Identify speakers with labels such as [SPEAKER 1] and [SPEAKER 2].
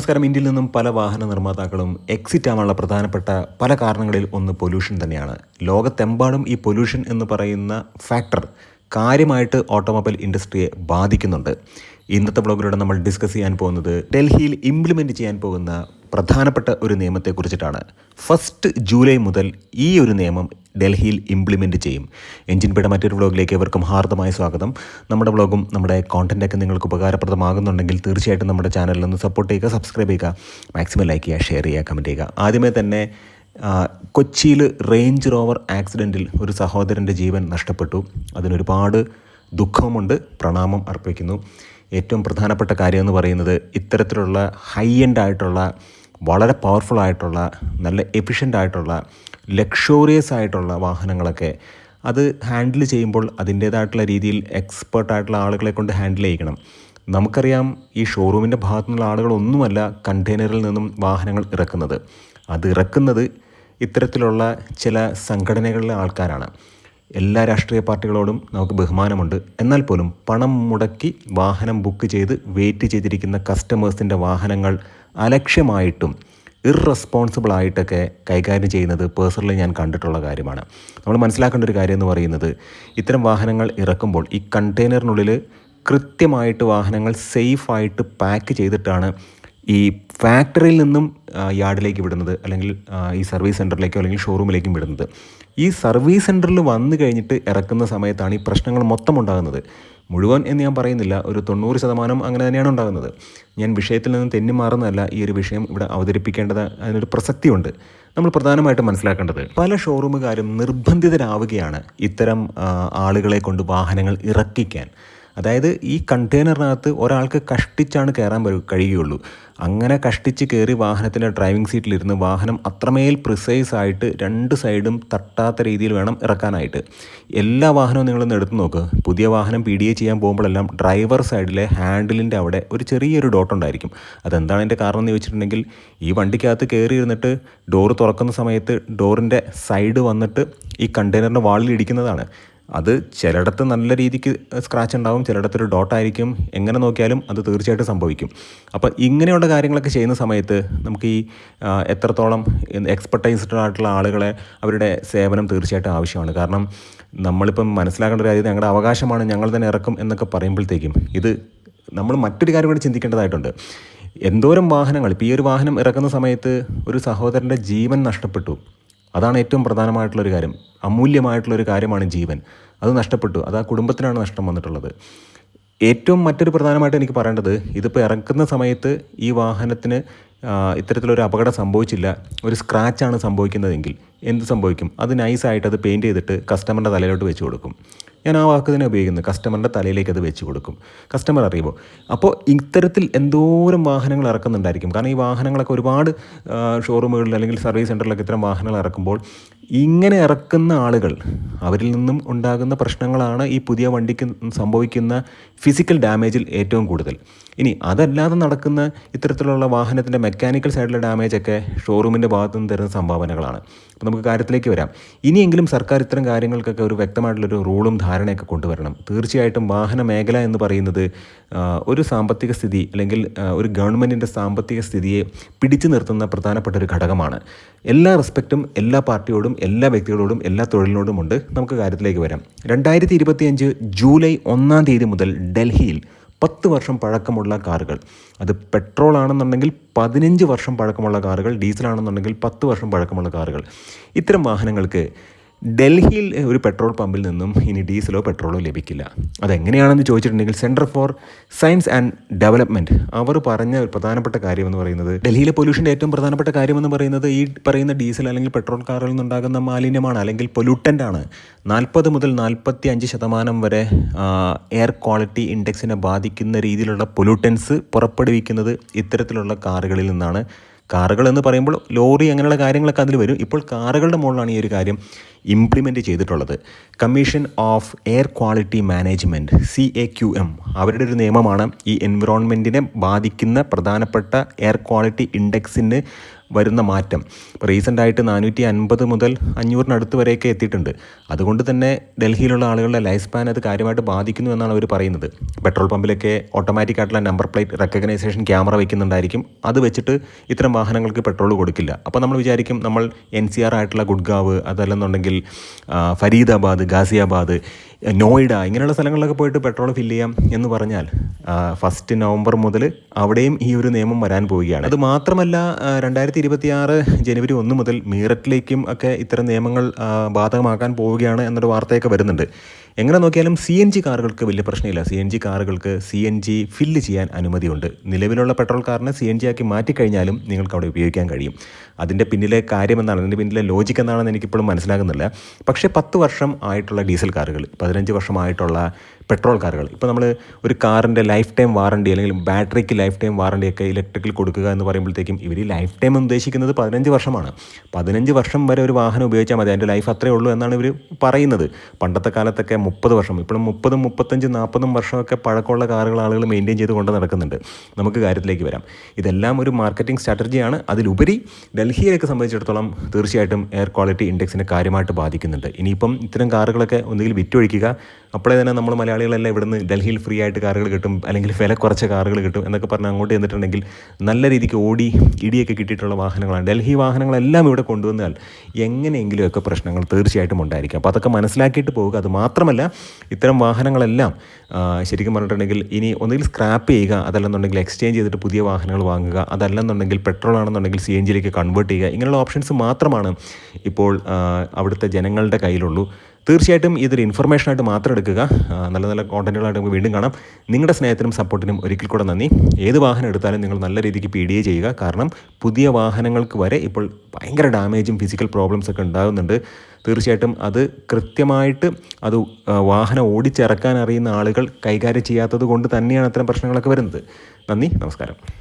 [SPEAKER 1] നമസ്കാരം. ഇന്ത്യയിൽ നിന്നും പല വാഹന നിർമ്മാതാക്കളും എക്സിറ്റ് ആവാനുള്ള പ്രധാനപ്പെട്ട പല കാരണങ്ങളിൽ ഒന്ന് പൊല്യൂഷൻ തന്നെയാണ്. ലോകത്തെമ്പാടും ഈ പൊല്യൂഷൻ എന്ന് പറയുന്ന ഫാക്ടർ കാര്യമായിട്ട് ഓട്ടോമൊബൈൽ ഇൻഡസ്ട്രിയെ ബാധിക്കുന്നുണ്ട്. ഇന്നത്തെ ബ്ലോഗിലൂടെ നമ്മൾ ഡിസ്കസ് ചെയ്യാൻ പോകുന്നത് ഡൽഹിയിൽ ഇംപ്ലിമെന്റ് ചെയ്യാൻ പോകുന്ന പ്രധാനപ്പെട്ട ഒരു നിയമത്തെക്കുറിച്ചിട്ടാണ് ഫസ്റ്റ് ജൂലൈ മുതൽ ഈ ഒരു നിയമം ഡൽഹിയിൽ ഇംപ്ലിമെന്റ് ചെയ്യും. എഞ്ചിൻ മറ്റൊരു ബ്ലോഗിലേക്ക് ഇവർക്കും ഹാർദമായ സ്വാഗതം. നമ്മുടെ ബ്ലോഗും നമ്മുടെ കോണ്ടന്റൊക്കെ നിങ്ങൾക്ക് ഉപകാരപ്രദമാകുന്നുണ്ടെങ്കിൽ തീർച്ചയായിട്ടും നമ്മുടെ ചാനലിൽ ഒന്ന് സപ്പോർട്ട് ചെയ്യുക സബ്സ്ക്രൈബ് ചെയ്യുക മാക്സിമം ലൈക്ക് ചെയ്യുക ഷെയർ ചെയ്യുക കമന്റ് ചെയ്യുക. ആദ്യമേ തന്നെ കൊച്ചിയിൽ റേഞ്ച് റോവർ ആക്സിഡന്റിൽ ഒരു സഹോദരന്റെ ജീവൻ നഷ്ടപ്പെട്ടു. അതിനൊരുപാട് ദുഃഖമുണ്ട് പ്രണാമം അർപ്പിക്കുന്നു. ഏറ്റവും പ്രധാനപ്പെട്ട കാര്യം എന്ന് പറയുന്നത് ഇത്തരത്തിലുള്ള ഹൈ എൻഡ് ആയിട്ടുള്ള വളരെ പവർഫുൾ ആയിട്ടുള്ള നല്ല എഫിഷ്യന്റ് ആയിട്ടുള്ള ലക്ഷോറിയസ് ആയിട്ടുള്ള വാഹനങ്ങളൊക്കെ അത് ഹാൻഡിൽ ചെയ്യുമ്പോൾ അതിന്റേതായിട്ടുള്ള രീതിയിൽ എക്സ്പേർട്ടായിട്ടുള്ള ആളുകളെ കൊണ്ട് ഹാൻഡിൽ ചെയ്യിക്കണം. നമുക്കറിയാം ഈ ഷോറൂമിന്റെ ഭാഗത്തു നിന്നുള്ള ആളുകളൊന്നുമല്ല കണ്ടെയ്നറിൽ നിന്നും വാഹനങ്ങൾ ഇറക്കുന്നത്. അത് ഇറക്കുന്നത് ഇത്തരത്തിലുള്ള ചില സംഘടനകളിലെ ആൾക്കാരാണ്. എല്ലാ രാഷ്ട്രീയ പാർട്ടികളോടും നമുക്ക് ബഹുമാനമുണ്ട്. എന്നാൽ പോലും പണം മുടക്കി വാഹനം ബുക്ക് ചെയ്ത് വെയിറ്റ് ചെയ്തിരിക്കുന്ന കസ്റ്റമേഴ്സിന്റെ വാഹനങ്ങൾ അലക്ഷ്യമായിട്ടും ഇറസ്പോൺസിബിൾ ആയിട്ടൊക്കെ കൈകാര്യം ചെയ്യുന്നത് പേഴ്സണലി ഞാൻ കണ്ടിട്ടുള്ള കാര്യമാണ്. നമ്മൾ മനസ്സിലാക്കേണ്ട ഒരു കാര്യം എന്ന് പറയുന്നത് ഇത്തരം വാഹനങ്ങൾ ഇറക്കുമ്പോൾ ഈ കണ്ടെയ്നറിനുള്ളിൽ കൃത്യമായിട്ട് വാഹനങ്ങൾ സേഫായിട്ട് പാക്ക് ചെയ്തിട്ടാണ് ഈ ഫാക്ടറിയിൽ നിന്നും യാർഡിലേക്ക് വിടുന്നത് അല്ലെങ്കിൽ ഈ സർവീസ് സെന്ററിലേക്കോ അല്ലെങ്കിൽ ഷോറൂമിലേക്കും വിടുന്നത്. ഈ സർവീസ് സെന്ററിൽ വന്നു കഴിഞ്ഞിട്ട് ഇറക്കുന്ന സമയത്താണ് ഈ പ്രശ്നങ്ങൾ മൊത്തം ഉണ്ടാകുന്നത്. മുഴുവൻ എന്ന് ഞാൻ പറയുന്നില്ല ഒരു തൊണ്ണൂറ് ശതമാനം അങ്ങനെ തന്നെയാണ് ഉണ്ടാകുന്നത്. ഞാൻ വിഷയത്തിൽ നിന്ന് തെന്നി മാറുന്നതല്ല ഈ ഒരു വിഷയം ഇവിടെ അവതരിപ്പിക്കേണ്ടത് അതിനൊരു പ്രസക്തിയുണ്ട്. നമ്മൾ പ്രധാനമായിട്ടും മനസ്സിലാക്കേണ്ടത് പല ഷോറൂമുകാരും നിർബന്ധിതരാവുകയാണ് ഇത്തരം ആളുകളെ കൊണ്ട് വാഹനങ്ങൾ ഇറക്കിക്കാൻ. അതായത് ഈ കണ്ടെയ്നറിനകത്ത് ഒരാൾക്ക് കഷ്ടിച്ചാണ് കയറാൻ കഴിയുകയുള്ളൂ. അങ്ങനെ കഷ്ടിച്ച് കയറി വാഹനത്തിന്റെ ഡ്രൈവിംഗ് സീറ്റിലിരുന്ന് വാഹനം അത്രമേൽ പ്രിസൈസ് ആയിട്ട് രണ്ട് സൈഡും തട്ടാത്ത രീതിയിൽ വേണം ഇറക്കാനായിട്ട്. എല്ലാ വാഹനവും നിങ്ങളൊന്ന് എടുത്തു നോക്ക്. പുതിയ വാഹനം പി ഡി എ ചെയ്യാൻ പോകുമ്പോഴെല്ലാം ഡ്രൈവർ സൈഡിലെ ഹാൻഡിലിന്റെ അവിടെ ഒരു ചെറിയൊരു ഡോട്ട് ഉണ്ടായിരിക്കും. അതെന്താണ് അതിന്റെ കാരണം എന്ന് ചോദിച്ചിട്ടുണ്ടെങ്കിൽ ഈ വണ്ടിക്കകത്ത് കയറി ഇരുന്നിട്ട് ഡോറ് തുറക്കുന്ന സമയത്ത് ഡോറിന്റെ സൈഡ് വന്നിട്ട് ഈ കണ്ടെയ്നറിന്റെ വാളിൽ ഇടിക്കുന്നതാണ്. അത് ചിലയിടത്ത് നല്ല രീതിക്ക് സ്ക്രാച്ച് ഉണ്ടാവും ചിലയിടത്ത് ഒരു ഡോട്ടായിരിക്കും എങ്ങനെ നോക്കിയാലും അത് തീർച്ചയായിട്ടും സംഭവിക്കും. അപ്പോൾ ഇങ്ങനെയുള്ള കാര്യങ്ങളൊക്കെ ചെയ്യുന്ന സമയത്ത് നമുക്ക് ഈ എത്രത്തോളം എക്സ്പെർട്ടൈസ്ഡ് ആയിട്ടുള്ള ആളുകളെ അവരുടെ സേവനം തീർച്ചയായിട്ടും ആവശ്യമാണ്. കാരണം നമ്മളിപ്പം മനസ്സിലാക്കേണ്ട കാര്യം ഞങ്ങളുടെ അവകാശമാണ് ഞങ്ങൾ തന്നെ ഇറക്കും എന്നൊക്കെ പറയുമ്പോഴത്തേക്കും ഇത് നമ്മൾ മറ്റൊരു കാര്യം കൂടി ചിന്തിക്കേണ്ടതായിട്ടുണ്ട്. എന്തോരം വാഹനങ്ങൾ ഇപ്പോൾ ഈ ഒരു വാഹനം ഇറക്കുന്ന സമയത്ത് ഒരു സഹോദരന്റെ ജീവൻ നഷ്ടപ്പെട്ടു. അതാണ് ഏറ്റവും പ്രധാനമായിട്ടുള്ളൊരു കാര്യം. അമൂല്യമായിട്ടുള്ളൊരു കാര്യമാണ് ജീവൻ. അത് നഷ്ടപ്പെട്ടു. അത് ആ കുടുംബത്തിനാണ് നഷ്ടം വന്നിട്ടുള്ളത്. ഏറ്റവും മറ്റൊരു പ്രധാനമായിട്ട് എനിക്ക് പറയേണ്ടത് ഇതിപ്പോൾ ഇറക്കുന്ന സമയത്ത് ഈ വാഹനത്തിന് ഇത്തരത്തിലൊരു അപകടം സംഭവിച്ചില്ല. ഒരു സ്ക്രാച്ചാണ് സംഭവിക്കുന്നതെങ്കിൽ എന്ത് സംഭവിക്കും? അത് നൈസായിട്ട് അത് പെയിന്റ് ചെയ്തിട്ട് കസ്റ്റമറിന്റെ തലയിലോട്ട് വെച്ച് കൊടുക്കും. ഞാൻ ആ വാക്ക് തന്നെ ഉപയോഗിക്കുന്നു. കസ്റ്റമറിന്റെ തലയിലേക്ക് അത് വെച്ച് കൊടുക്കും. കസ്റ്റമർ അറിയുമ്പോൾ. അപ്പോൾ ഇത്തരത്തിൽ എന്തോരം വാഹനങ്ങൾ ഇറക്കുന്നുണ്ടായിരിക്കും. കാരണം ഈ വാഹനങ്ങളൊക്കെ ഒരുപാട് ഷോറൂമുകളിൽ അല്ലെങ്കിൽ സർവീസ് സെന്ററിലൊക്കെ ഇത്തരം വാഹനങ്ങൾ ഇറക്കുമ്പോൾ ഇങ്ങനെ ഇറക്കുന്ന ആളുകൾ അവരിൽ നിന്നും ഉണ്ടാകുന്ന പ്രശ്നങ്ങളാണ് ഈ പുതിയ വണ്ടിക്ക് സംഭവിക്കുന്ന ഫിസിക്കൽ ഡാമേജിൽ ഏറ്റവും കൂടുതൽ. ഇനി അതല്ലാതെ നടക്കുന്ന ഇത്തരത്തിലുള്ള വാഹനത്തിന്റെ മെക്കാനിക്കൽ സൈഡിലെ ഡാമേജൊക്കെ ഷോറൂമിന്റെ ഭാഗത്തു നിന്ന് തരുന്ന സംഭാവനകളാണ്. അപ്പോൾ നമുക്ക് കാര്യത്തിലേക്ക് വരാം. ഇനിയെങ്കിലും സർക്കാർ ഇത്തരം കാര്യങ്ങൾക്കൊക്കെ ഒരു വ്യക്തമായിട്ടുള്ളൊരു റൂളും ധാരണയൊക്കെ കൊണ്ടുവരണം. തീർച്ചയായിട്ടും വാഹന മേഖല എന്ന് പറയുന്നത് ഒരു സാമ്പത്തിക സ്ഥിതി അല്ലെങ്കിൽ ഒരു ഗവൺമെന്റിന്റെ സാമ്പത്തിക സ്ഥിതിയെ പിടിച്ചു നിർത്തുന്ന പ്രധാനപ്പെട്ട ഒരു ഘടകമാണ്. എല്ലാ റെസ്പെക്റ്റും എല്ലാ പാർട്ടിയോടും എല്ലാ വ്യക്തികളോടും എല്ലാ തൊഴിലിനോടും ഉണ്ട്. നമുക്ക് കാര്യത്തിലേക്ക് വരാം. രണ്ടായിരത്തി ഇരുപത്തിയഞ്ച് ജൂലൈ ഒന്നാം തീയതി മുതൽ ഡൽഹിയിൽ പത്ത് വർഷം പഴക്കമുള്ള കാറുകൾ. അത് പെട്രോൾ ആണെന്നുണ്ടെങ്കിൽ പതിനഞ്ച് വർഷം പഴക്കമുള്ള കാറുകൾ ഡീസൽ ആണെന്നുണ്ടെങ്കിൽ പത്ത് വർഷം പഴക്കമുള്ള കാറുകൾ. ഇത്തരം വാഹനങ്ങൾക്ക് ഡൽഹിയിൽ ഒരു പെട്രോൾ പമ്പിൽ നിന്നും ഇനി ഡീസലോ പെട്രോളോ ലഭിക്കില്ല. അതെങ്ങനെയാണെന്ന് ചോദിച്ചിട്ടുണ്ടെങ്കിൽ centre for science and development അവർ പറഞ്ഞ ഒരു പ്രധാനപ്പെട്ട കാര്യം എന്ന് പറയുന്നത് ഡൽഹിയിലെ പൊല്യൂഷന്റെ ഏറ്റവും പ്രധാനപ്പെട്ട കാര്യം എന്ന് പറയുന്നത് ഈ പറയുന്ന ഡീസൽ അല്ലെങ്കിൽ പെട്രോൾ കാറുകളിൽ നിന്നുണ്ടാകുന്ന മാലിന്യമാണ് അല്ലെങ്കിൽ പൊല്യൂട്ടന്റ് ആണ്. നാൽപ്പത് മുതൽ നാൽപ്പത്തി അഞ്ച് ശതമാനം വരെ എയർ ക്വാളിറ്റി ഇൻഡെക്സിനെ ബാധിക്കുന്ന രീതിയിലുള്ള പൊല്യൂട്ടൻസ് പുറപ്പെടുവിക്കുന്നത് ഇത്തരത്തിലുള്ള കാറുകളിൽ നിന്നാണ്. കാറുകൾ എന്ന് പറയുമ്പോൾ ലോറി അങ്ങനെയുള്ള കാര്യങ്ങളൊക്കെ അതിൽ വരും. ഇപ്പോൾ കാറുകളുടെ മുകളിലാണ് ഈ ഒരു കാര്യം ഇംപ്ലിമെന്റ് ചെയ്തിട്ടുള്ളത്. Commission of air quality management C A Q M അവരുടെ ഒരു നിയമമാണ് ഈ എൻവിറോൺമെന്റിനെ ബാധിക്കുന്ന പ്രധാനപ്പെട്ട എയർ ക്വാളിറ്റി ഇൻഡെക്സിന് വരുന്ന മാറ്റം. ഇപ്പോൾ റീസെന്റായിട്ട് നാനൂറ്റി അൻപത് മുതൽ അഞ്ഞൂറിനടുത്ത് വരെയൊക്കെ എത്തിയിട്ടുണ്ട്. അതുകൊണ്ട് തന്നെ ഡൽഹിയിലുള്ള ആളുകളുടെ ലൈഫ് സ്പാൻ അത് കാര്യമായിട്ട് ബാധിക്കുന്നു എന്നാണ് അവർ പറയുന്നത്. പെട്രോൾ പമ്പിലൊക്കെ ഓട്ടോമാറ്റിക് ആയിട്ടുള്ള നമ്പർ പ്ലേറ്റ് റെക്കഗ്നൈസേഷൻ ക്യാമറ വയ്ക്കുന്നുണ്ടായിരിക്കും അത് വെച്ചിട്ട് ഇത്തരം വാഹനങ്ങൾക്ക് പെട്രോൾ കൊടുക്കില്ല. അപ്പോൾ നമ്മൾ വിചാരിക്കും നമ്മൾ എൻ സി ആർ ആയിട്ടുള്ള ഗുഡ്ഗാവ് അതല്ലെന്നുണ്ടെങ്കിൽ ഫരീദാബാദ് ഗാസിയാബാദ് നോയിഡ ഇങ്ങനെയുള്ള സ്ഥലങ്ങളിലൊക്കെ പോയിട്ട് പെട്രോൾ ഫില്ല് ചെയ്യാം എന്ന് പറഞ്ഞാൽ ഫസ്റ്റ് നവംബർ മുതൽ അവിടെയും ഈ ഒരു നിയമം വരാൻ പോവുകയാണ്. അത് മാത്രമല്ല രണ്ടായിരത്തി ഇരുപത്തി ആറ് ജനുവരി ഒന്ന് മുതൽ മീററ്റിലേക്കും ഒക്കെ ഇത്തരം നിയമങ്ങൾ ബാധകമാക്കാൻ പോവുകയാണ് എന്നൊരു വാർത്തയൊക്കെ വരുന്നുണ്ട്. എങ്ങനെ നോക്കിയാലും സി എൻ ജി കാറുകൾക്ക് വലിയ പ്രശ്നമില്ല. സി എൻ ജി കാറുകൾക്ക് സി എൻ ജി ഫില്ല് ചെയ്യാൻ അനുമതിയുണ്ട്. നിലവിലുള്ള പെട്രോൾ കാറിനെ സി എൻ ജി ആക്കി മാറ്റിക്കഴിഞ്ഞാലും നിങ്ങൾക്ക് അവിടെ ഉപയോഗിക്കാൻ കഴിയും. അതിന്റെ പിന്നിലെ കാര്യം എന്താണ് അതിന്റെ പിന്നിലെ ലോജിക്ക് എന്താണെന്ന് എനിക്കിപ്പോഴും മനസ്സിലാകുന്നില്ല. പക്ഷേ പത്ത് വർഷം ആയിട്ടുള്ള ഡീസൽ കാറുകൾ പതിനഞ്ച് വർഷമായിട്ടുള്ള പെട്രോൾ കാറുകൾ. ഇപ്പോൾ നമ്മൾ ഒരു കാറിന്റെ ലൈഫ് ടൈം വാറണ്ടി അല്ലെങ്കിൽ ബാറ്ററിക്ക് ലൈഫ് ടൈം വാറണ്ടിയൊക്കെ ഇലക്ട്രിക്കൽ കൊടുക്കുക എന്ന് പറയുമ്പോഴത്തേക്കും ഇവർ ലൈഫ് ടൈം ഉദ്ദേശിക്കുന്നത് പതിനഞ്ച് വർഷമാണ്. പതിനഞ്ച് വർഷം വരെ ഒരു വാഹനം ഉപയോഗിച്ചാൽ മതി. അതിന്റെ ലൈഫ് അത്രേ ഉള്ളൂ എന്നാണ് ഇവർ പറയുന്നത്. പണ്ടത്തെ കാലത്തൊക്കെ മുപ്പത് വർഷം ഇപ്പോഴും മുപ്പതും മുപ്പത്തഞ്ചും നാൽപ്പതും വർഷമൊക്കെ പഴക്കമുള്ള കാറുകൾ ആളുകൾ മെയിന്റെയിൻ ചെയ്ത് കൊണ്ട് നടക്കുന്നുണ്ട്. നമുക്ക് കാര്യത്തിലേക്ക് വരാം. ഇതെല്ലാം ഒരു മാർക്കറ്റിംഗ് സ്ട്രാറ്റജിയാണ് അതിലുപരി ഡൽഹിയിലേക്ക് സംബന്ധിച്ചിടത്തോളം തീർച്ചയായിട്ടും എയർ ക്വാളിറ്റി ഇൻഡെക്സിനെ കാര്യമായിട്ട് ബാധിക്കുന്നുണ്ട്. ഇനിയിപ്പം ഇത്തരം കാറുകളൊക്കെ ഒന്നുകിൽ വിറ്റൊഴിക്കുക അപ്പോഴേ തന്നെ നമ്മൾ മലയാളികളെല്ലാം ഇവിടുന്ന് ഡൽഹിയിൽ ഫ്രീ ആയിട്ട് കാറുകൾ കിട്ടും അല്ലെങ്കിൽ വില കുറച്ച കാറുകൾ കിട്ടും എന്നൊക്കെ പറഞ്ഞ് അങ്ങോട്ട് ചെന്നിട്ടുണ്ടെങ്കിൽ നല്ല രീതിക്ക് ഓടി ഇടിയൊക്കെ കിട്ടിയിട്ടുള്ള വാഹനങ്ങളാണ്. ഡൽഹി വാഹനങ്ങളെല്ലാം ഇവിടെ കൊണ്ടുവന്നാൽ എങ്ങനെയെങ്കിലുമൊക്കെ പ്രശ്നങ്ങൾ തീർച്ചയായിട്ടും ഉണ്ടായിരിക്കും. അപ്പോൾ അതൊക്കെ മനസ്സിലാക്കിയിട്ട് പോവുക. അത് മാത്രമല്ല ഇത്തരം വാഹനങ്ങളെല്ലാം ശരിക്കും പറഞ്ഞിട്ടുണ്ടെങ്കിൽ ഇനി ഒന്നുകിൽ സ്ക്രാപ്പ് ചെയ്യുക അതല്ലെന്നുണ്ടെങ്കിൽ എക്സ്ചേഞ്ച് ചെയ്തിട്ട് പുതിയ വാഹനങ്ങൾ വാങ്ങുക അതല്ലെന്നുണ്ടെങ്കിൽ പെട്രോൾ ആണെന്നുണ്ടെങ്കിൽ സി എൻ ജിയിലേക്ക് കൺവേർട്ട് ചെയ്യുക ഇങ്ങനെയുള്ള ഓപ്ഷൻസ് മാത്രമാണ് ഇപ്പോൾ അവിടുത്തെ ജനങ്ങളുടെ കയ്യിലുള്ളൂ. തീർച്ചയായിട്ടും ഇതൊരു ഇൻഫർമേഷനായിട്ട് മാത്രം എടുക്കുക. നല്ല നല്ല കോണ്ടന്റുകളായിട്ട് നമുക്ക് വീണ്ടും കാണാം. നിങ്ങളുടെ സ്നേഹത്തിനും സപ്പോർട്ടിനും ഒരിക്കൽ കൂടെ നന്ദി. ഏത് വാഹനം എടുത്താലും നിങ്ങൾ നല്ല രീതിക്ക് പി ഡി എ ചെയ്യുക. കാരണം പുതിയ വാഹനങ്ങൾക്ക് വരെ ഇപ്പോൾ ഭയങ്കര ഡാമേജും ഫിസിക്കൽ പ്രോബ്ലംസ് ഒക്കെ ഉണ്ടാകുന്നുണ്ട്. തീർച്ചയായിട്ടും അത് കൃത്യമായിട്ട് അത് വാഹനം ഓടിച്ചിറക്കാൻ അറിയുന്ന ആളുകൾ കൈകാര്യം ചെയ്യാത്തത് കൊണ്ട് തന്നെയാണ് അത്തരം പ്രശ്നങ്ങളൊക്കെ വരുന്നത്. നന്ദി. നമസ്കാരം.